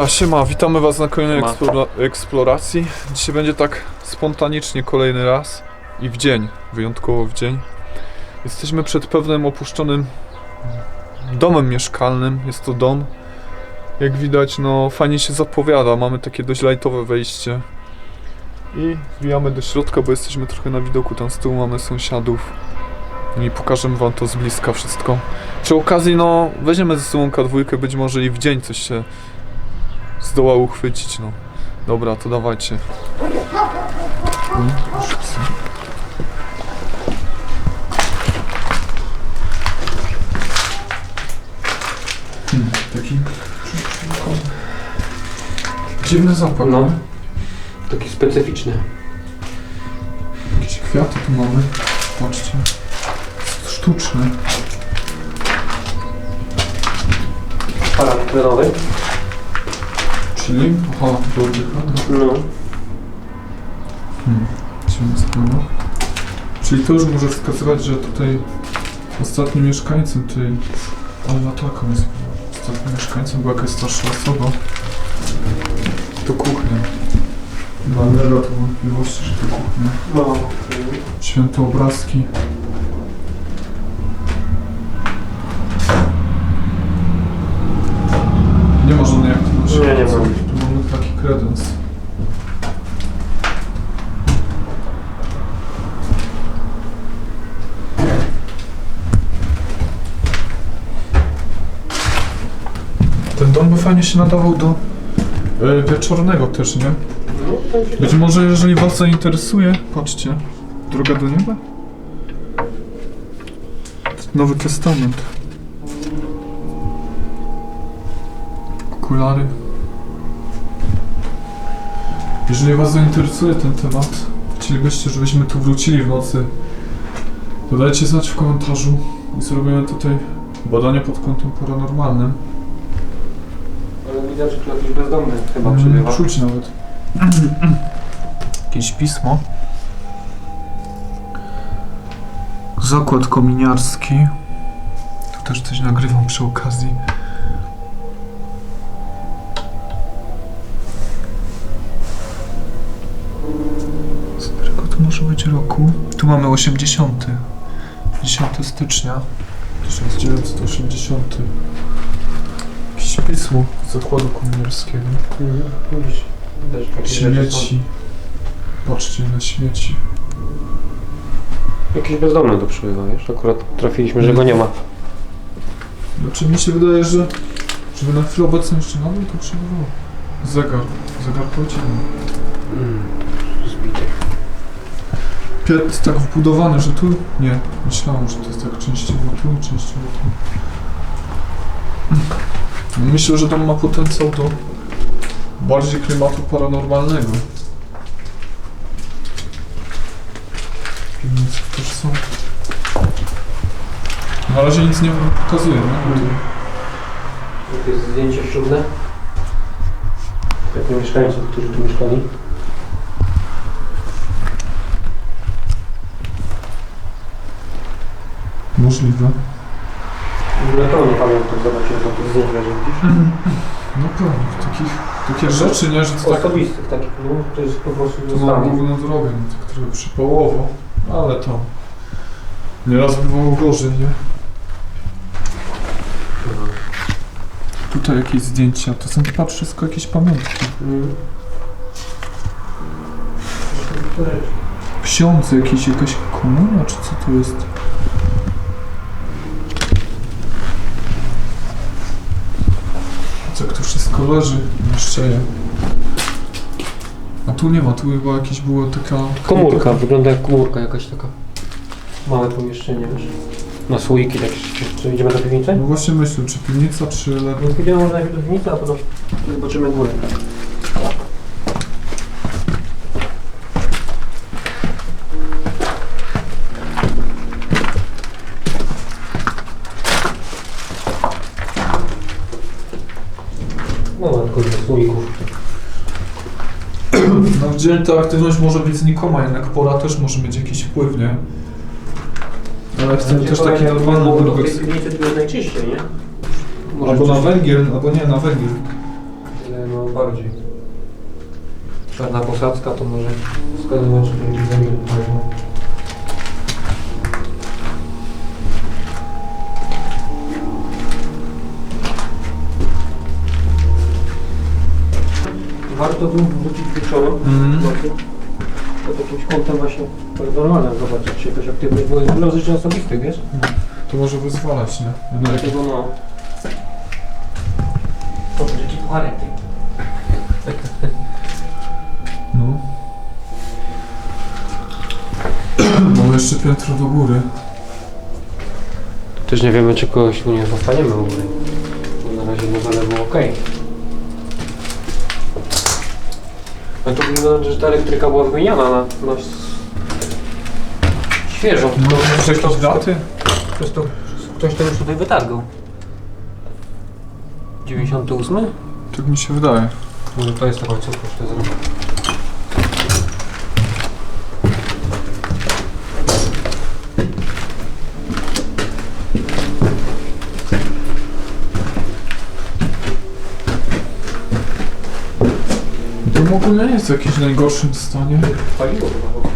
A siema, witamy was na kolejnej Siema. eksplora- eksploracji. Dzisiaj będzie tak spontanicznie kolejny raz i w dzień, wyjątkowo w dzień. Jesteśmy przed pewnym opuszczonym domem mieszkalnym. Jest to dom. Jak widać, no fajnie się zapowiada. Mamy takie dość lajtowe wejście. I wbijamy do środka, bo jesteśmy trochę na widoku. Tam z tyłu mamy sąsiadów. I pokażemy wam to z bliska wszystko. Przy okazji, no, weźmiemy ze sobą K2, być może i w dzień coś się zdoła uchwycić, no. Dobra, to dawajcie. Mm. Hmm, taki... Dziwny zapach, No. no. Taki specyficzny. Jakieś kwiaty tu mamy. Patrzcie. Sztuczne. Aparat tlenowy. Czyli? Aha, do oddychania. No. Hmm. Sprawa. Czyli to już może wskazywać, że tutaj ostatnim mieszkańcem tej... Ale taką jest. Ostatnim mieszkańcem była jakaś starsza osoba. To kuchnia. Nie ma tu wątpliwości, że to kuchnia. No. Święte obrazki. Nie ma aktywności. Nie, nie ma. Tu mamy taki kredens. Ten dom by fajnie się nadawał do e, wieczornego też, nie? Być może jeżeli was zainteresuje, patrzcie, droga do nieba. Nowy Testament. Okulary. Jeżeli was zainteresuje ten temat, chcielibyście, żebyśmy tu wrócili w nocy, to dajcie znać w komentarzu i zrobimy tutaj badanie pod kątem paranormalnym. Ale widać, że tu jakiś bezdomny chyba Mm, przebywa. Czuć nawet. Jakieś pismo. Zakład kominiarski. Tu też coś nagrywam przy okazji. Może być roku? Tu mamy 80. 10 stycznia 1980. Jakieś pismo z zakładu są. Śmieci. Patrzcie na śmieci. Jakiś bezdomny tu przebywa, wiesz? Akurat trafiliśmy, że go nie ma. Znaczy mi się wydaje, że żeby na chwilę obecną jeszcze dół to przebywało. Zegar. Zegar godzinny. Mm. Jest tak wbudowany, że tu... Nie. Myślałem, że to jest tak częściowo tu, częściowo tu. Myślę, że tam ma potencjał do bardziej klimatu paranormalnego. Piwnice też są. Na razie nic nie pokazuje, nie? Jest zdjęcie ślubne. Jak mieszkańców, którzy tu mieszkali. Możliwe. Na pewno pamiętam, zobaczyłem tam to zdjęcie, że widzisz? No pewnie, takich, takie rzeczy, nie, że to tak... Osobistych takich, no, to jest po prostu To zostało. główną drogę, no tak trochę przypałowo, ale to... Nieraz bywało gorzej, nie? Tutaj jakieś zdjęcia, to są chyba wszystko jakieś pamiątki. Mm. Ksiądz jakiś, jakaś komunia, czy co to jest? Wszystko leży, niszczeje. A tu nie ma, tu chyba jakieś była taka... Komórka, wygląda jak komórka jakaś taka. Małe pomieszczenie, wiesz? Na słoiki takie. Czy idziemy do piwnicy? No właśnie myślę, czy piwnica, czy lewo. Pójdziemy może najpierw do piwnicy, a potem zobaczymy górę. W dzień ta aktywność może być znikoma, jednak pora też może mieć jakiś wpływ, nie? Ale chcemy też taki normalny drogę. piwnicy tu jest najczyściej, nie? Albo na węgiel, albo nie, na węgiel. no bardziej. Czarna posadzka to może wskazywać, że węgiel Warto tu wrócić wieczorem. Mm. Pod jakimś kątem właśnie paranormalnym zobaczyć, czy jakaś aktywność, bo jest dużo rzeczy osobistych, wiesz? To może wyzwalać, nie? No, jak- Dlatego no... To będzie jaki pucharek, ty. No. Mamy jeszcze piętro do góry. Też nie wiemy, czy kogoś tu nie zostaniemy w ogóle. Bo na razie modele było ok. No to wygląda, że ta elektryka była wymieniana na, na świeżo. No, może jakieś daty? Przez to ktoś to już tutaj wytargał. 98? Tak mi się wydaje. Może to jest ta końcówka, że to w ogóle nie jest w jakimś najgorszym stanie. Paliło chyba.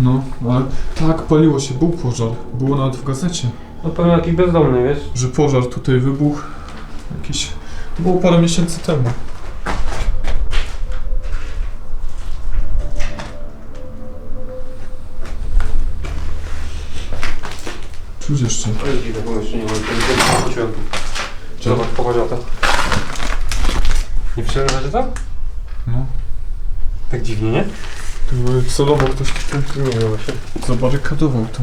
No, ale tak, paliło się, był pożar. Było nawet w gazecie, No pewnie jakiś bezdomny, wiesz? że pożar tutaj wybuchł. Jakiś... To było parę miesięcy temu. Czuć jeszcze. To jest dziwne pomieszczenie, bo to. Zobacz, to. Nie przerywacie to? Tak dziwnie, nie? To jakby celowo ktoś tutaj Nie wiem właśnie. zabarykadował to.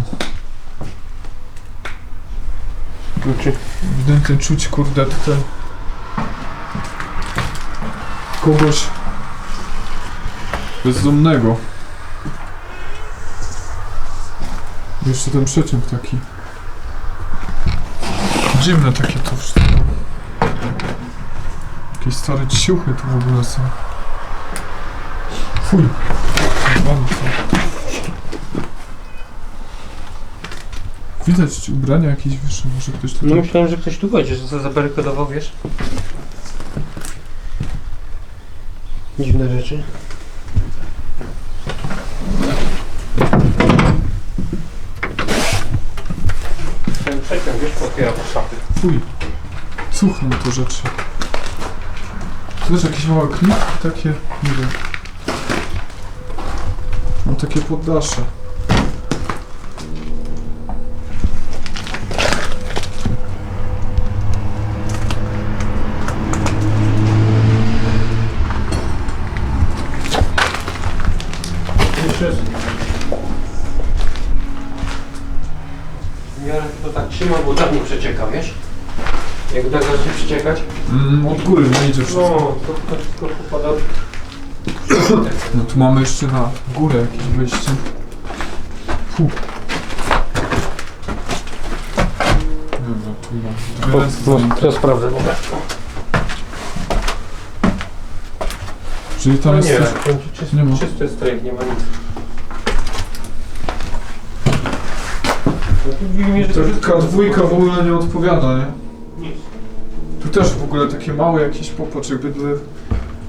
Kluczy. Ewidentnie czuć, kurde, tutaj kogoś bezdomnego. Jeszcze ten przeciąg taki. Dziwne takie to wszystko. Jakieś stare ciuchy tu w ogóle są. Fuj. Widać ubrania jakieś wyższe, może ktoś tutaj... No myślałem, że ktoś tu wejdzie, że to zabarykadował, wiesz? Dziwne rzeczy. Ten przeciąg, wiesz, otwiera te szafy. Fuj. Cuchną to rzeczy. To też jakieś małe knipki takie, nie wiem. Takie poddasze. W miarę to tak trzyma, bo nie przecieka, wiesz? Jak dach zacznie przeciekać, Mm, od góry nie idzie no, wszystko. to to wszystko popada. No tu mamy jeszcze na górę jakieś wejście. Fu. Dobra, tu mam. To sprawdzę, dobra. Czyli tam jest nie, coś... czysty, nie ma. czysty strych, nie ma nic. No tu dziwi mnie, że to wszystko Ta dwójka w ogóle nie odpowiada, nie? Nic. Tu też w ogóle takie małe jakieś popatrz, jakby dla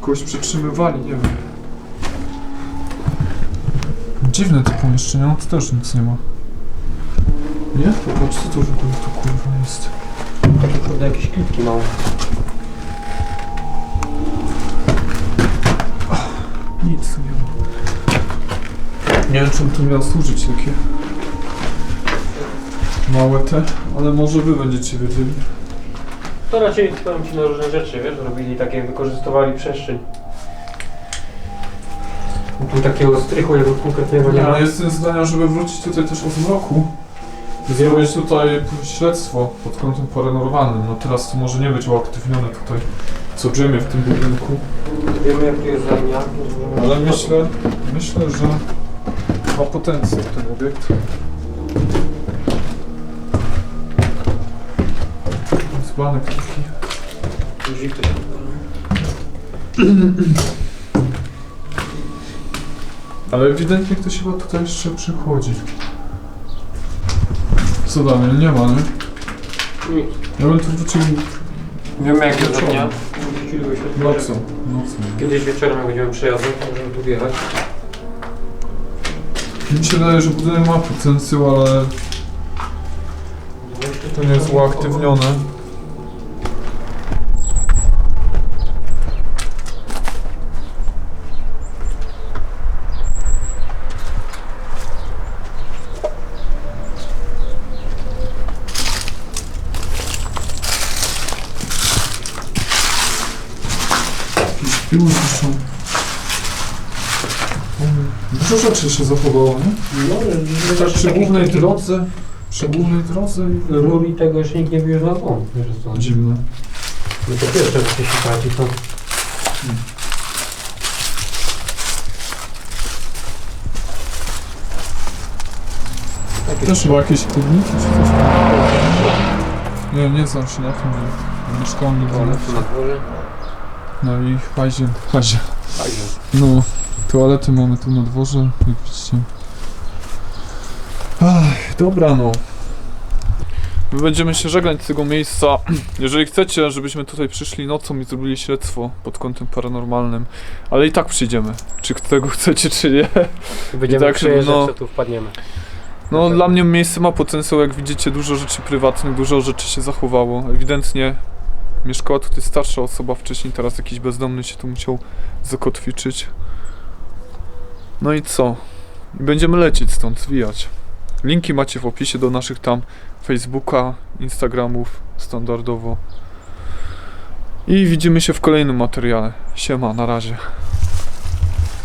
kogoś przytrzymywali, nie wiem. Dziwne to pomieszczenie, no tu też nic nie ma. Nie? Popatrz, co to w ogóle tu kurwa jest. Kurde, jakieś klipki małe. Nic tu nie ma. Nie wiem, czym to miało służyć takie małe te, ale może wy będziecie wiedzieli. To raczej powiem ci na różne rzeczy, wiesz, robili takie, wykorzystywali przestrzeń. Tu takiego strychu jego konkretnego nie Nie, ma. ale jestem zdania, żeby wrócić tutaj też o zmroku. Zrobić tutaj śledztwo pod kątem paranormalnym. No teraz to może nie być uaktywnione tutaj co drzemie w tym budynku. Wiemy jak tu jest zamiar. Ale myślę, myślę, że ma potencjał ten obiekt. Dzbanek taki. Guzik to się Ale ewidentnie ktoś chyba tutaj jeszcze przychodzi. Co Daniel? Nie ma, nie? Ja bym tu wrócił Wiemy jak jest Wieczorem. dnia. Nocą. Nocą. Kiedyś wieczorem jak będziemy przejazdem, to możemy tu wjechać. Mi się wydaje, że budynek ma potencjał, ale to nie jest uaktywnione. Piły tu są. Dużo rzeczy się zachowało, nie? No, Tak przy głównej drodze, przy głównej drodze i... Rur i tego jeszcze nikt nie wyjeżdżał. O, wiesz co? Dziwne. No to pierwsze, że się traci, to... Takie Też chyba jakieś chodniki czy coś tam. Nie, nie znam się na tym, nie mieszkałem nigdy. toalety na dworze. No i hazie. Fajnie. No, toalety mamy tu na dworze, jak widzicie. Ach, dobra no. My będziemy się żegnać z tego miejsca. Jeżeli chcecie, żebyśmy tutaj przyszli nocą i zrobili śledztwo pod kątem paranormalnym, ale i tak przyjdziemy. Czy tego chcecie, czy nie. Będziemy tak, przyjeżdżać, no- tu wpadniemy. No, Tak. dla mnie miejsce ma potencjał, jak widzicie, dużo rzeczy prywatnych, dużo rzeczy się zachowało. Ewidentnie mieszkała tutaj starsza osoba wcześniej, teraz jakiś bezdomny się tu musiał zakotwiczyć. No i co? Będziemy lecieć stąd, zwijać. Linki macie w opisie do naszych tam Facebooka, Instagramów, standardowo. I widzimy się w kolejnym materiale. Siema, na razie.